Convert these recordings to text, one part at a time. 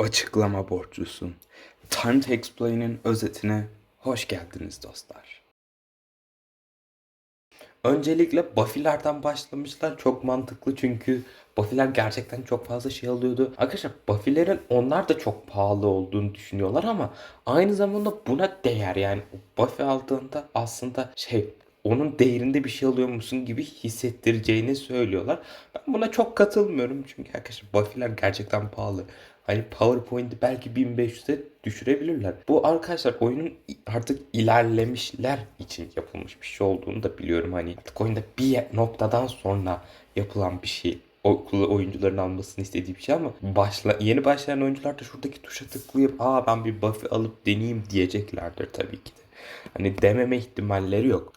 Açıklama borçlusun. Time to Explain'in özetine hoş geldiniz dostlar. Öncelikle Buffy'lerden başlamışlar. Çok mantıklı çünkü Buffy'ler gerçekten çok fazla şey alıyordu. Arkadaşlar Buffy'lerin onlar da çok pahalı olduğunu düşünüyorlar ama aynı zamanda buna değer yani Buffy aldığında aslında şey onun değerinde bir şey alıyormuşsun gibi hissettireceğini söylüyorlar. Ben buna çok katılmıyorum çünkü arkadaşlar Buffy'ler gerçekten pahalı. Hani PowerPoint'i belki 1500'e düşürebilirler. Bu arkadaşlar oyunun artık ilerlemişler için yapılmış bir şey olduğunu da biliyorum. Hani artık oyunda bir noktadan sonra yapılan bir şey okulu oyuncuların almasını istediği bir şey ama başla, yeni başlayan oyuncular da şuradaki tuşa tıklayıp aa ben bir buff'ı alıp deneyeyim diyeceklerdir tabii ki de. Hani dememe ihtimalleri yok.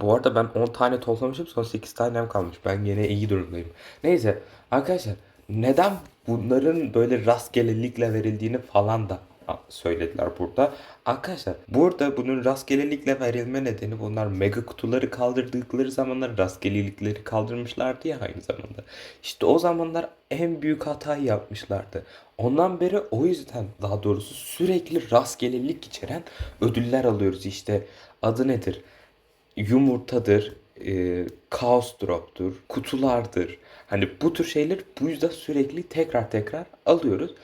Bu arada ben 10 tane toplamışım son 8 tanem kalmış. Ben yine iyi durumdayım. Neyse arkadaşlar neden bunların böyle rastgelelikle verildiğini falan da söylediler burada. Arkadaşlar burada bunun rastgelelikle verilme nedeni bunlar mega kutuları kaldırdıkları zamanlar rastgelelikleri kaldırmışlardı ya aynı zamanda. İşte o zamanlar en büyük hatayı yapmışlardı. Ondan beri o yüzden daha doğrusu sürekli rastgelelik içeren ödüller alıyoruz. İşte adı nedir? Yumurtadır, e, kaos drop'tur, kutulardır. Hani bu tür şeyler bu yüzden sürekli tekrar tekrar alıyoruz.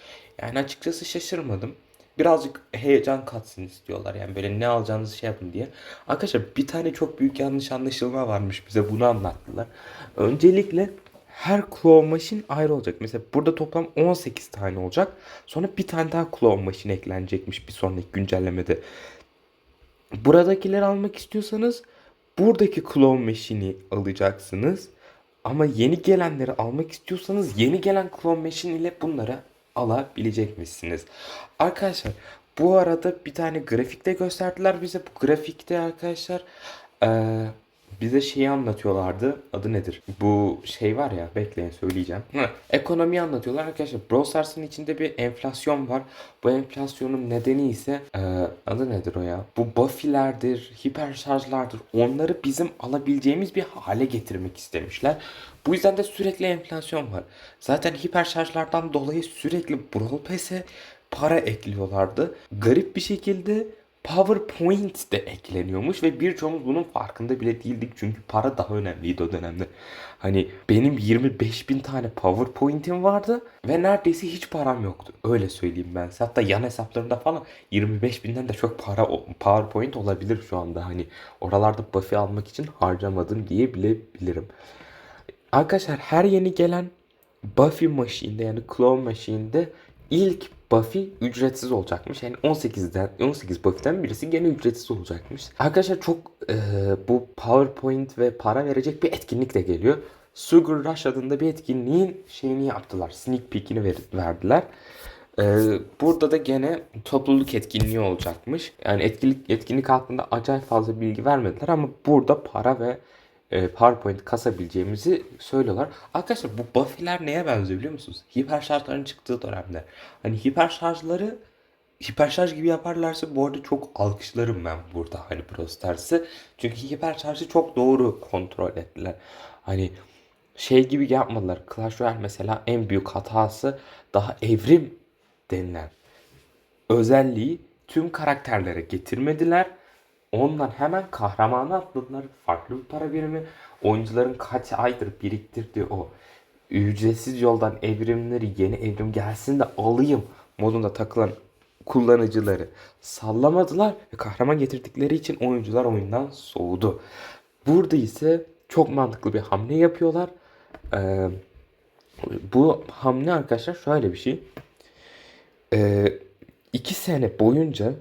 Yani açıkçası şaşırmadım. Birazcık heyecan katsın istiyorlar. Yani böyle ne alacağınızı şey yapın diye. Arkadaşlar bir tane çok büyük yanlış anlaşılma varmış. Bize bunu anlattılar. Öncelikle her claw machine ayrı olacak. Mesela burada toplam 18 tane olacak. Sonra bir tane daha claw machine eklenecekmiş bir sonraki güncellemede. Buradakileri almak istiyorsanız buradaki claw machine'i alacaksınız. Ama yeni gelenleri almak istiyorsanız yeni gelen Clone Machine ile bunları alabilecekmişsiniz. Arkadaşlar bu arada bir tane grafikte gösterdiler bize. Bu grafikte arkadaşlar eee, bize şeyi anlatıyorlardı. Adı nedir? Bu şey var ya bekleyin söyleyeceğim. Hı, ekonomiyi anlatıyorlar arkadaşlar. Brawl Stars'ın içinde bir enflasyon var. Bu enflasyonun nedeni ise eee, adı nedir o ya? Bu Buffy'lerdir, hiper şarjlardır. Onları bizim alabileceğimiz bir hale getirmek istemişler. Bu yüzden de sürekli enflasyon var. Zaten hiper şarjlardan dolayı sürekli Brawl Pass'e para ekliyorlardı. Garip bir şekilde PowerPoint de ekleniyormuş ve birçoğumuz bunun farkında bile değildik çünkü para daha önemliydi o dönemde. Hani benim 25 bin tane PowerPoint'im vardı ve neredeyse hiç param yoktu. Öyle söyleyeyim ben size. Hatta yan hesaplarımda falan 25 binden de çok para PowerPoint olabilir şu anda. Hani oralarda Buffy almak için harcamadım diyebilebilirim. Arkadaşlar her yeni gelen Buffy Machine'de yani Claw Machine'de ilk Buffy ücretsiz olacakmış. Yani 18'den 18 Buffy'den birisi gene ücretsiz olacakmış. Arkadaşlar çok e, bu PowerPoint ve para verecek bir etkinlik de geliyor. Sugar Rush adında bir etkinliğin şeyini yaptılar. Sneak peek'ini ver, verdiler. Ee, burada da gene topluluk etkinliği olacakmış. Yani etkinlik etkinlik hakkında acayip fazla bilgi vermediler ama burada para ve PowerPoint kasabileceğimizi söylüyorlar. Arkadaşlar bu Buffy'ler neye benziyor biliyor musunuz? Hiper şarjların çıktığı dönemde. Hani hiper şarjları hiper şarj gibi yaparlarsa bu arada çok alkışlarım ben burada hani Stars'ı. Çünkü hiper şarjı çok doğru kontrol ettiler. Hani şey gibi yapmadılar. Clash Royale mesela en büyük hatası daha evrim denilen özelliği tüm karakterlere getirmediler. Ondan hemen kahramana atladılar. Farklı bir para birimi. Oyuncuların kaç aydır biriktirdiği o ücretsiz yoldan evrimleri yeni evrim gelsin de alayım modunda takılan kullanıcıları sallamadılar ve kahraman getirdikleri için oyuncular oyundan soğudu. Burada ise çok mantıklı bir hamle yapıyorlar. Ee, bu hamle arkadaşlar şöyle bir şey. Ee, iki sene boyunca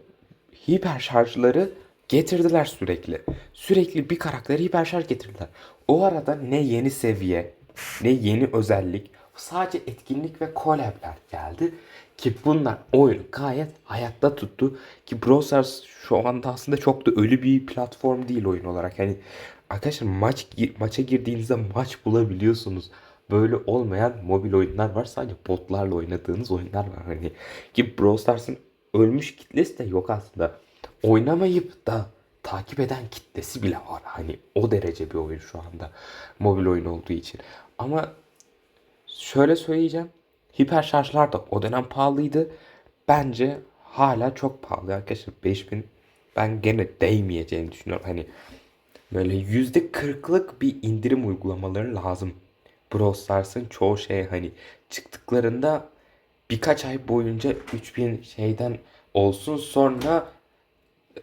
hiper şarjları getirdiler sürekli. Sürekli bir karakteri hiper şarj getirdiler. O arada ne yeni seviye ne yeni özellik sadece etkinlik ve collab'ler geldi. Ki bunlar oyunu gayet hayatta tuttu. Ki Brawl şu anda aslında çok da ölü bir platform değil oyun olarak. Yani arkadaşlar maç maça girdiğinizde maç bulabiliyorsunuz. Böyle olmayan mobil oyunlar var. Sadece botlarla oynadığınız oyunlar var. Hani ki Brawl Stars'ın ölmüş kitlesi de yok aslında. Oynamayıp da takip eden kitlesi bile var. Hani o derece bir oyun şu anda. Mobil oyun olduğu için. Ama şöyle söyleyeceğim. Hiper şarjlar da o dönem pahalıydı. Bence hala çok pahalı arkadaşlar. 5000 ben gene değmeyeceğini düşünüyorum. Hani böyle yüzde kırklık bir indirim uygulamaları lazım. Brawl Stars'ın çoğu şey hani çıktıklarında birkaç ay boyunca 3000 şeyden olsun sonra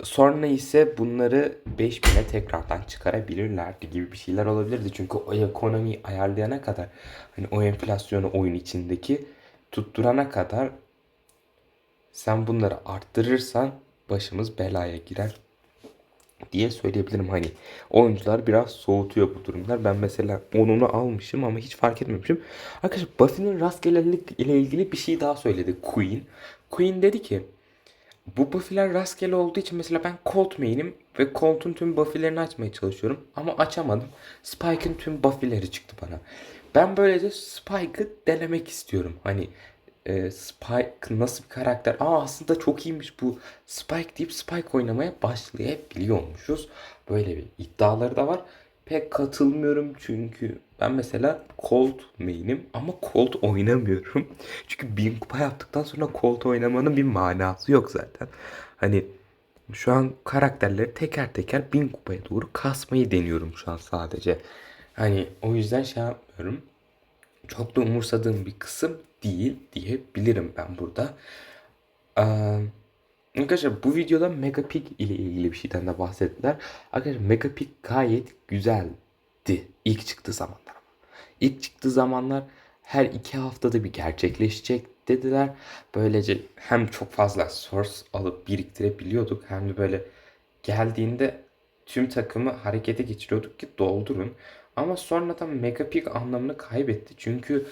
sonra ise bunları 5000'e tekrardan çıkarabilirlerdi gibi bir şeyler olabilirdi. Çünkü o ekonomiyi ayarlayana kadar hani o enflasyonu oyun içindeki tutturana kadar sen bunları arttırırsan başımız belaya girer diye söyleyebilirim. Hani oyuncular biraz soğutuyor bu durumlar. Ben mesela onunu almışım ama hiç fark etmemişim. Arkadaşlar Buffy'nin rastgelelik ile ilgili bir şey daha söyledi Queen. Queen dedi ki bu Buffy'ler rastgele olduğu için mesela ben Colt main'im ve Colt'un tüm Buffy'lerini açmaya çalışıyorum ama açamadım. Spike'ın tüm Buffy'leri çıktı bana. Ben böylece Spike'ı denemek istiyorum. Hani e, Spike nasıl bir karakter? Aa aslında çok iyiymiş bu. Spike deyip Spike oynamaya başlayabiliyormuşuz. Böyle bir iddiaları da var. Pek katılmıyorum çünkü ben mesela Colt main'im ama Colt oynamıyorum. Çünkü bin kupa yaptıktan sonra Colt oynamanın bir manası yok zaten. Hani şu an karakterleri teker teker bin kupaya doğru kasmayı deniyorum şu an sadece. Hani o yüzden şey yapmıyorum çok da umursadığım bir kısım değil diyebilirim ben burada. Ee, arkadaşlar bu videoda Megapik ile ilgili bir şeyden de bahsettiler. Arkadaşlar Megapik gayet güzeldi ilk çıktığı zamanlar ama. İlk çıktığı zamanlar her iki haftada bir gerçekleşecek dediler. Böylece hem çok fazla source alıp biriktirebiliyorduk hem de böyle geldiğinde tüm takımı harekete geçiriyorduk ki doldurun. Ama sonradan Megapik anlamını kaybetti. Çünkü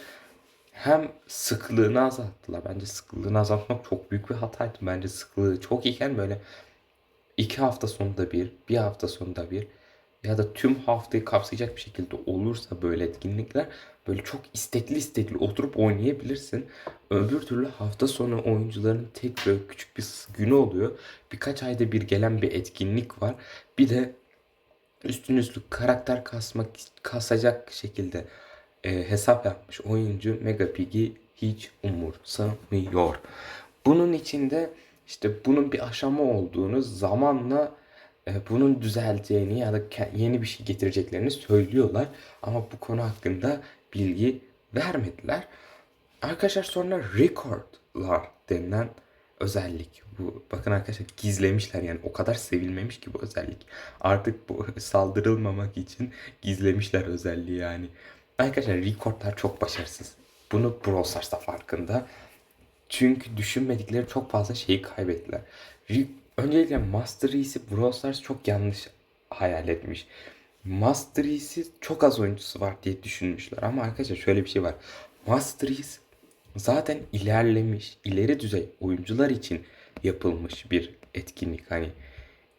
hem sıklığını azalttılar. Bence sıklığını azaltmak çok büyük bir hataydı. Bence sıklığı çok iken böyle iki hafta sonunda bir, bir hafta sonunda bir ya da tüm haftayı kapsayacak bir şekilde olursa böyle etkinlikler böyle çok istekli istekli oturup oynayabilirsin. Öbür türlü hafta sonu oyuncuların tek böyle küçük bir günü oluyor. Birkaç ayda bir gelen bir etkinlik var. Bir de üstün üstlük karakter kasmak kasacak şekilde e, hesap yapmış oyuncu Megapig'i hiç umursamıyor. Bunun içinde işte bunun bir aşama olduğunu zamanla e, bunun düzeleceğini ya da yeni bir şey getireceklerini söylüyorlar. Ama bu konu hakkında bilgi vermediler. Arkadaşlar sonra recordlar denilen özellik. Bu bakın arkadaşlar gizlemişler yani o kadar sevilmemiş ki bu özellik. Artık bu saldırılmamak için gizlemişler özelliği yani. Arkadaşlar recordlar çok başarısız. Bunu Brawl da farkında. Çünkü düşünmedikleri çok fazla şeyi kaybettiler. Re Öncelikle Master Yi'si Brawl Stars çok yanlış hayal etmiş. Master Yi'si çok az oyuncusu var diye düşünmüşler. Ama arkadaşlar şöyle bir şey var. Master zaten ilerlemiş, ileri düzey oyuncular için yapılmış bir etkinlik. Hani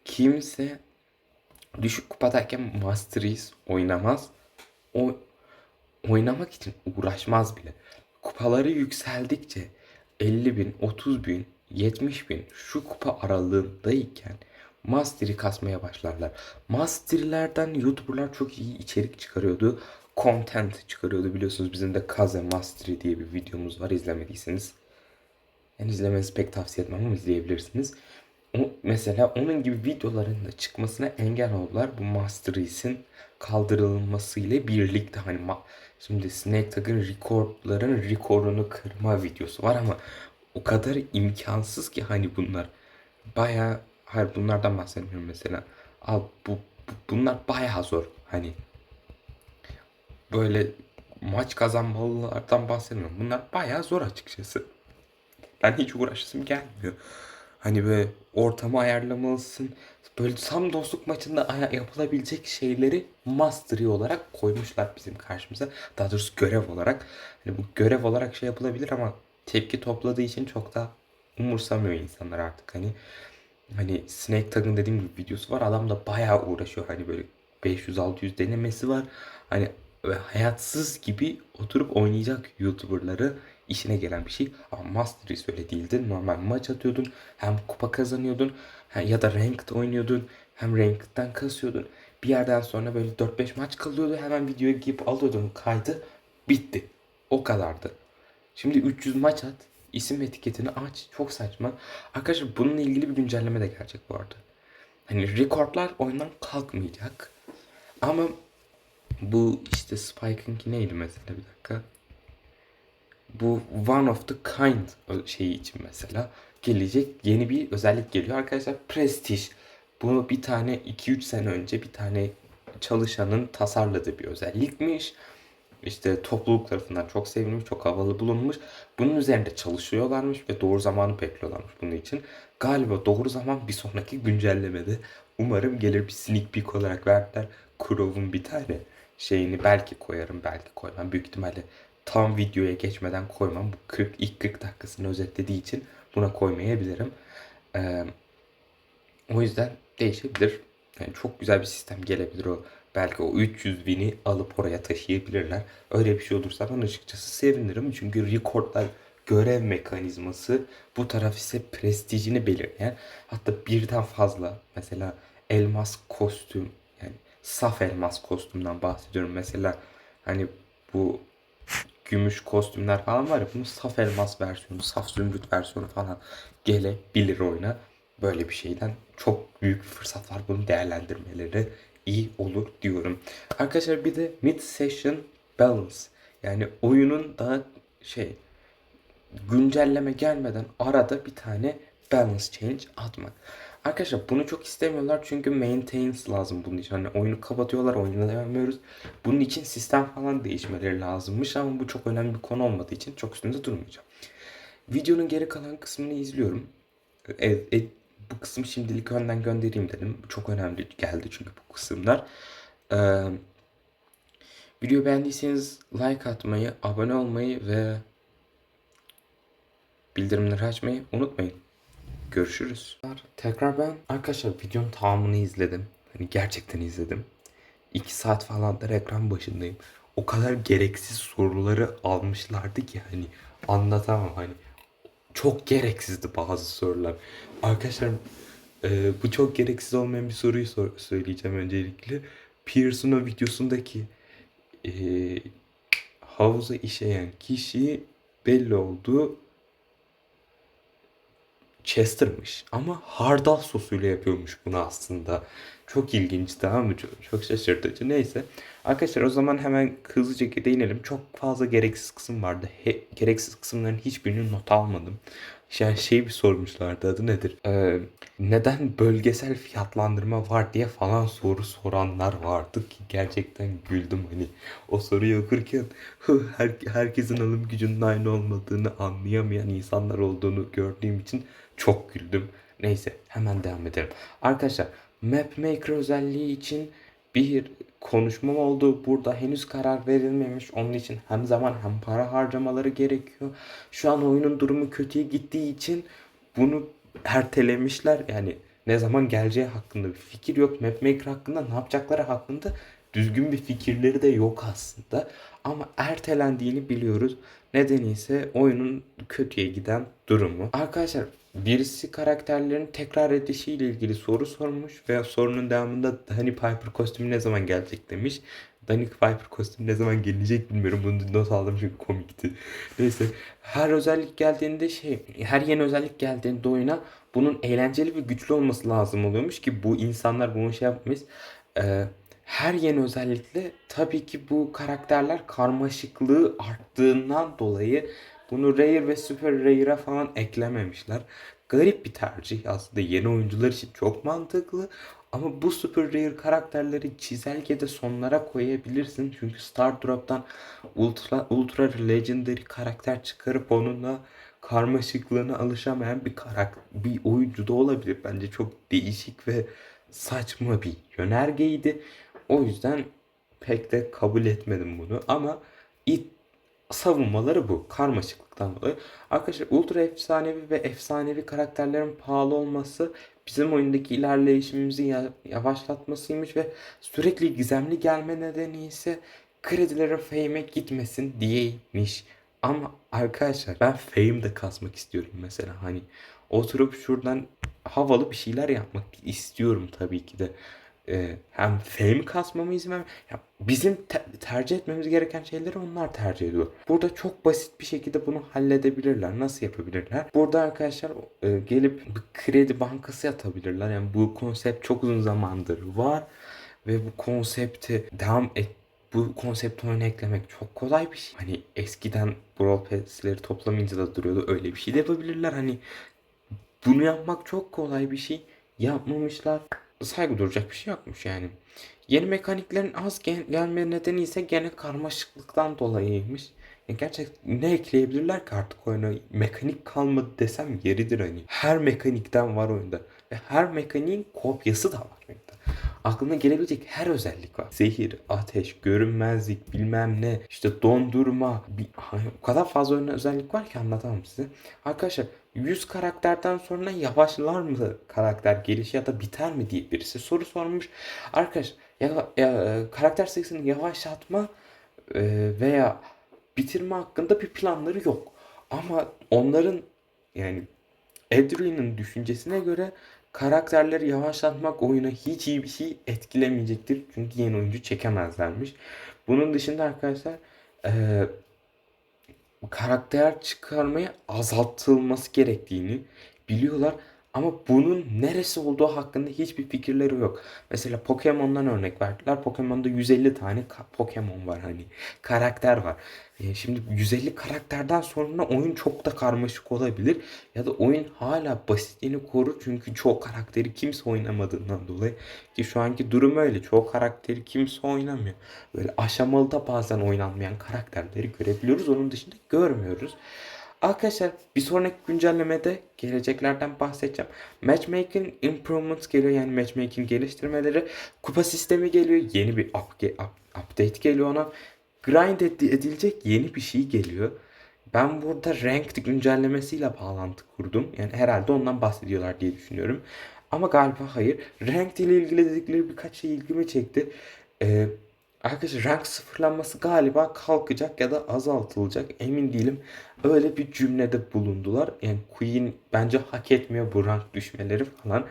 kimse düşük kupadayken Master oynamaz. O oynamak için uğraşmaz bile. Kupaları yükseldikçe 50 bin, 30 bin, 70 bin şu kupa aralığındayken Master'i kasmaya başlarlar. Master'lerden YouTuber'lar çok iyi içerik çıkarıyordu. Content çıkarıyordu biliyorsunuz. Bizim de Kaze Mastery diye bir videomuz var izlemediyseniz. Yani izlemenizi pek tavsiye etmem ama izleyebilirsiniz. O, mesela onun gibi videoların da çıkmasına engel oldular. Bu Master Race'in kaldırılması ile birlikte hani ma- şimdi Snake Tag'ın rekordların rekorunu kırma videosu var ama o kadar imkansız ki hani bunlar. Baya hayır bunlardan bahsetmiyorum mesela. Al bu, bu bunlar baya zor. Hani böyle maç kazanmalılardan bahsetmiyorum. Bunlar baya zor açıkçası. Ben hiç uğraşasım gelmiyor. Hani böyle ortamı ayarlamalısın. Böyle tam dostluk maçında yapılabilecek şeyleri mastery olarak koymuşlar bizim karşımıza. Daha doğrusu görev olarak. Hani bu görev olarak şey yapılabilir ama tepki topladığı için çok da umursamıyor insanlar artık. Hani hani Snake Tag'ın dediğim gibi videosu var. Adam da bayağı uğraşıyor. Hani böyle 500-600 denemesi var. Hani hayatsız gibi oturup oynayacak YouTuber'ları işine gelen bir şey. Ama Master Race öyle değildi. Normal maç atıyordun. Hem kupa kazanıyordun. Ya da Ranked oynuyordun. Hem Ranked'den kasıyordun. Bir yerden sonra böyle 4-5 maç kalıyordu. Hemen videoya girip alıyordun kaydı. Bitti. O kadardı. Şimdi 300 maç at. isim etiketini aç. Çok saçma. Arkadaşlar bununla ilgili bir güncelleme de gelecek bu arada. Hani rekortlar oyundan kalkmayacak. Ama bu işte Spike'ınki neydi mesela bir dakika. Bu One of the Kind şeyi için mesela gelecek yeni bir özellik geliyor arkadaşlar. Prestige. Bunu bir tane 2-3 sene önce bir tane çalışanın tasarladığı bir özellikmiş. İşte topluluk tarafından çok sevilmiş, çok havalı bulunmuş. Bunun üzerinde çalışıyorlarmış ve doğru zamanı bekliyorlarmış bunun için. Galiba doğru zaman bir sonraki güncellemede. Umarım gelir bir sneak peek olarak verdiler. Crow'un bir tane şeyini belki koyarım, belki koymam. Büyük ihtimalle tam videoya geçmeden koymam. Bu 40, ilk 40 dakikasını özetlediği için buna koymayabilirim. Ee, o yüzden değişebilir. Yani çok güzel bir sistem gelebilir o. Belki o 300 win'i alıp oraya taşıyabilirler. Öyle bir şey olursa ben açıkçası sevinirim. Çünkü rekordlar görev mekanizması bu taraf ise prestijini belirleyen hatta birden fazla mesela elmas kostüm saf elmas kostümden bahsediyorum. Mesela hani bu gümüş kostümler falan var ya bunun saf elmas versiyonu, saf zümrüt versiyonu falan gelebilir oyuna. Böyle bir şeyden çok büyük bir fırsat var. Bunu değerlendirmeleri iyi olur diyorum. Arkadaşlar bir de mid session balance yani oyunun daha şey güncelleme gelmeden arada bir tane balance change atmak. Arkadaşlar bunu çok istemiyorlar çünkü maintenance lazım bunun için. Hani oyunu kapatıyorlar, ediyoruz. Bunun için sistem falan değişmeleri lazımmış ama bu çok önemli bir konu olmadığı için çok üstünde durmayacağım. Videonun geri kalan kısmını izliyorum. E, e, bu kısmı şimdilik önden göndereyim dedim. Çok önemli geldi çünkü bu kısımlar. Ee, video beğendiyseniz like atmayı, abone olmayı ve bildirimleri açmayı unutmayın. Görüşürüz. Tekrar ben arkadaşlar videonun tamamını izledim. Hani gerçekten izledim. 2 saat falandır ekran başındayım. O kadar gereksiz soruları almışlardı ki hani anlatamam hani. Çok gereksizdi bazı sorular. Arkadaşlar e, bu çok gereksiz olmayan bir soruyu sor- söyleyeceğim öncelikle. Pearson'un o videosundaki e, havuza işeyen kişi belli oldu. Chester'mış ama hardal sosuyla yapıyormuş bunu aslında. Çok ilginç tamam mı? Çok, çok şaşırtıcı. Neyse. Arkadaşlar o zaman hemen hızlıca değinelim. Çok fazla gereksiz kısım vardı. He, gereksiz kısımların hiçbirini not almadım. Yani şey bir sormuşlardı adı nedir? Ee, neden bölgesel fiyatlandırma var diye falan soru soranlar vardı ki gerçekten güldüm hani o soruyu okurken her, herkesin alım gücünün aynı olmadığını anlayamayan insanlar olduğunu gördüğüm için çok güldüm. Neyse hemen devam edelim. Arkadaşlar Map Maker özelliği için bir konuşmam oldu. Burada henüz karar verilmemiş. Onun için hem zaman hem para harcamaları gerekiyor. Şu an oyunun durumu kötüye gittiği için bunu ertelemişler. Yani ne zaman geleceği hakkında bir fikir yok. Mapmaker hakkında ne yapacakları hakkında düzgün bir fikirleri de yok aslında. Ama ertelendiğini biliyoruz. Nedeni ise oyunun kötüye giden durumu. Arkadaşlar birisi karakterlerin tekrar edişiyle ilgili soru sormuş ve sorunun devamında Danny Piper kostümü ne zaman gelecek demiş. Danny Piper kostümü ne zaman gelecek bilmiyorum. Bunu not aldım çünkü komikti. Neyse. Her özellik geldiğinde şey, her yeni özellik geldiğinde oyuna bunun eğlenceli ve güçlü olması lazım oluyormuş ki bu insanlar bunu şey yapmış. Ee, her yeni özellikle tabii ki bu karakterler karmaşıklığı arttığından dolayı bunu Rare ve Super Rare'a falan eklememişler. Garip bir tercih aslında yeni oyuncular için çok mantıklı. Ama bu Super Rare karakterleri çizelgede sonlara koyabilirsin. Çünkü Star Drop'tan Ultra, Ultra Legendary karakter çıkarıp onunla karmaşıklığına alışamayan bir karakter, bir oyuncu da olabilir. Bence çok değişik ve saçma bir yönergeydi. O yüzden pek de kabul etmedim bunu. Ama it savunmaları bu. Karmaşıklıktan dolayı. Arkadaşlar ultra efsanevi ve efsanevi karakterlerin pahalı olması bizim oyundaki ilerleyişimizi ya- yavaşlatmasıymış ve sürekli gizemli gelme nedeni ise kredilerin fame'e gitmesin diyeymiş. Ama arkadaşlar ben fame de kasmak istiyorum mesela hani oturup şuradan havalı bir şeyler yapmak istiyorum tabii ki de. E, hem fame kasmama izin vermiyor. Bizim te- tercih etmemiz gereken şeyleri onlar tercih ediyor. Burada çok basit bir şekilde bunu halledebilirler. Nasıl yapabilirler? Burada arkadaşlar e, gelip kredi bankası atabilirler. Yani bu konsept çok uzun zamandır var ve bu konsepti devam et bu konsept oyuna eklemek çok kolay bir şey. Hani eskiden Brawl Pass'leri toplamayınca da duruyordu. Öyle bir şey de yapabilirler. Hani bunu yapmak çok kolay bir şey. Yapmamışlar. Saygı duracak bir şey yokmuş yani. Yeni mekaniklerin az gel gelme nedeni ise gene karmaşıklıktan dolayıymış. Ya gerçek ne ekleyebilirler ki artık oyuna? Mekanik kalmadı desem yeridir hani. Her mekanikten var oyunda. Ve her mekaniğin kopyası da var. Aklına gelebilecek her özellik var. Zehir, ateş, görünmezlik, bilmem ne, işte dondurma. Bir, o kadar fazla özellik var ki anlatamam size. Arkadaşlar 100 karakterden sonra yavaşlar mı karakter gelişi ya da biter mi diye birisi soru sormuş. Arkadaş ya, ya, karakter sayısını yavaşlatma e, veya bitirme hakkında bir planları yok. Ama onların yani Adrian'ın düşüncesine göre karakterleri yavaşlatmak oyuna hiç iyi bir şey etkilemeyecektir. Çünkü yeni oyuncu çekemezlermiş. Bunun dışında arkadaşlar eee, karakter çıkarmaya azaltılması gerektiğini biliyorlar. Ama bunun neresi olduğu hakkında hiçbir fikirleri yok. Mesela Pokemon'dan örnek verdiler. Pokemon'da 150 tane Pokemon var hani. Karakter var. E, şimdi 150 karakterden sonra oyun çok da karmaşık olabilir. Ya da oyun hala basitliğini korur. Çünkü çoğu karakteri kimse oynamadığından dolayı. Ki şu anki durum öyle. Çoğu karakteri kimse oynamıyor. Böyle aşamalı da bazen oynanmayan karakterleri görebiliyoruz. Onun dışında görmüyoruz. Arkadaşlar bir sonraki güncellemede geleceklerden bahsedeceğim. Matchmaking Improvements geliyor yani matchmaking geliştirmeleri. Kupa sistemi geliyor. Yeni bir upge- up- update geliyor ona. Grind ed- edilecek yeni bir şey geliyor. Ben burada ranked güncellemesiyle bağlantı kurdum. Yani herhalde ondan bahsediyorlar diye düşünüyorum. Ama galiba hayır. Ranked ile ilgili dedikleri birkaç şey ilgimi çekti. Ee, arkadaşlar rank sıfırlanması galiba kalkacak ya da azaltılacak. Emin değilim. Öyle bir cümlede bulundular. Yani Queen bence hak etmiyor bu rank düşmeleri falan.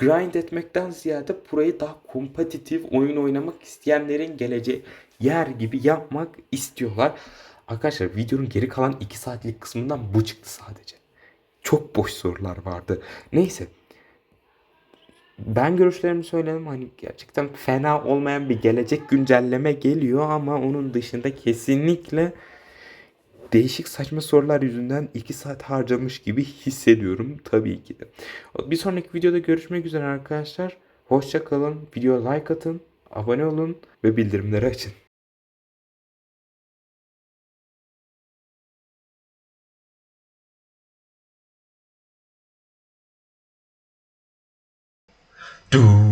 Grind etmekten ziyade burayı daha kompetitif oyun oynamak isteyenlerin geleceği yer gibi yapmak istiyorlar. Arkadaşlar videonun geri kalan 2 saatlik kısmından bu çıktı sadece. Çok boş sorular vardı. Neyse. Ben görüşlerimi söyledim. Hani gerçekten fena olmayan bir gelecek güncelleme geliyor ama onun dışında kesinlikle değişik saçma sorular yüzünden 2 saat harcamış gibi hissediyorum tabii ki de. Bir sonraki videoda görüşmek üzere arkadaşlar. Hoşça kalın. Videoya like atın, abone olun ve bildirimleri açın. Do